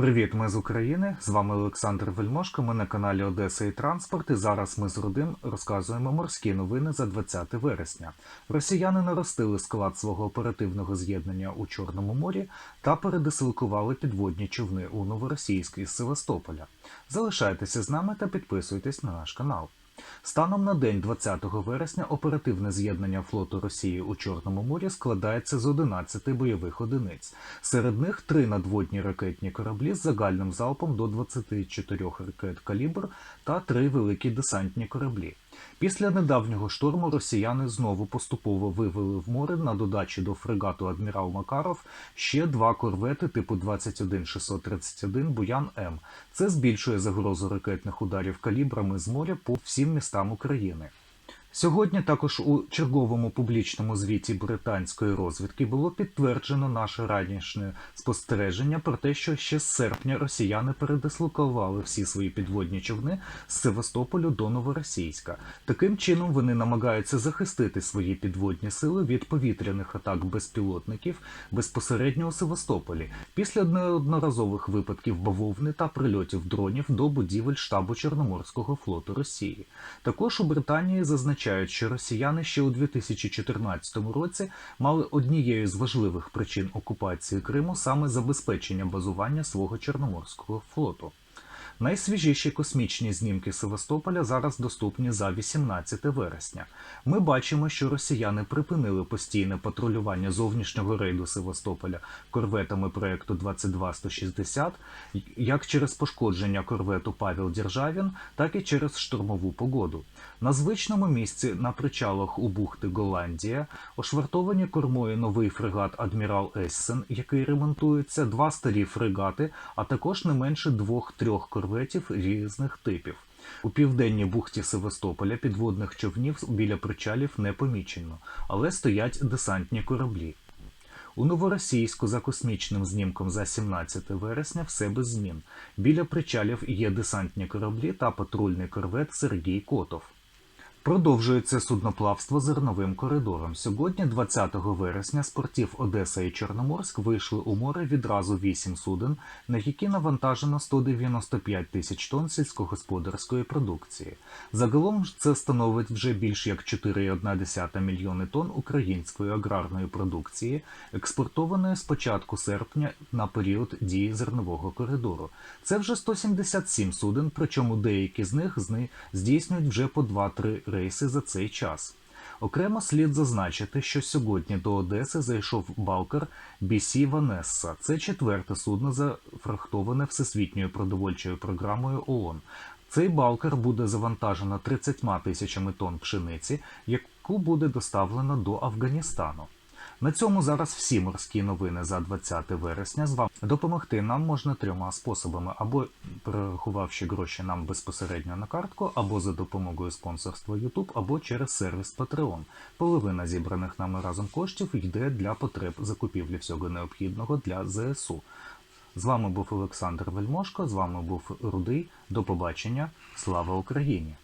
Привіт, ми з України. З вами Олександр Вельмошко. Ми на каналі Одеса і Транспорт. І зараз ми з Рудим розказуємо морські новини за 20 вересня. Росіяни наростили склад свого оперативного з'єднання у Чорному морі та передислокували підводні човни у Новоросійськ із Севастополя. Залишайтеся з нами та підписуйтесь на наш канал. Станом на день 20 вересня оперативне з'єднання флоту Росії у Чорному морі складається з 11 бойових одиниць. Серед них три надводні ракетні кораблі з загальним залпом до 24 ракет калібр та три великі десантні кораблі. Після недавнього шторму росіяни знову поступово вивели в море на додачі до фрегату Адмірал Макаров ще два корвети типу 21631 Буян М. Це збільшує загрозу ракетних ударів калібрами з моря по всім містам України. Сьогодні також у черговому публічному звіті британської розвідки було підтверджено наше ранішнє спостереження про те, що ще з серпня росіяни передислокували всі свої підводні човни з Севастополю до Новоросійська. Таким чином вони намагаються захистити свої підводні сили від повітряних атак безпілотників безпосередньо у Севастополі після неодноразових випадків бавовни та прильотів дронів до будівель штабу Чорноморського флоту Росії. Також у Британії зазначають, що росіяни ще у 2014 році мали однією з важливих причин окупації Криму саме забезпечення базування свого Чорноморського флоту. Найсвіжіші космічні знімки Севастополя зараз доступні за 18 вересня. Ми бачимо, що росіяни припинили постійне патрулювання зовнішнього рейду Севастополя корветами проекту 22160, як через пошкодження корвету Павел Діржавін, так і через штурмову погоду. На звичному місці на причалах у бухти Голландія ошвартовані кормою новий фрегат Адмірал Ессен, який ремонтується, два старі фрегати, а також не менше двох-трьох корветів різних типів. У південній бухті Севастополя підводних човнів біля причалів не помічено, але стоять десантні кораблі. У Новоросійську за космічним знімком за 17 вересня все без змін. Біля причалів є десантні кораблі та патрульний корвет Сергій Котов. Продовжується судноплавство зерновим коридором. Сьогодні, 20 вересня, з портів Одеса і Чорноморськ вийшли у море відразу 8 суден, на які навантажено 195 тисяч тонн сільськогосподарської продукції. Загалом це становить вже більш як 4,1 мільйони тонн української аграрної продукції, експортованої з початку серпня на період дії зернового коридору. Це вже 177 суден, причому деякі з них здійснюють вже по 2-3 рейси за цей час. Окремо слід зазначити, що сьогодні до Одеси зайшов балкер BC Ванесса. Це четверте судно, зафрахтоване Всесвітньою продовольчою програмою ООН. Цей балкер буде завантажено 30 тисячами тонн пшениці, яку буде доставлено до Афганістану. На цьому зараз всі морські новини за 20 вересня. З вами допомогти нам можна трьома способами: або перерахувавши гроші нам безпосередньо на картку, або за допомогою спонсорства YouTube, або через сервіс Patreon. Половина зібраних нами разом коштів йде для потреб закупівлі всього необхідного для ЗСУ. З вами був Олександр Вельмошко, з вами був Рудий. До побачення. Слава Україні!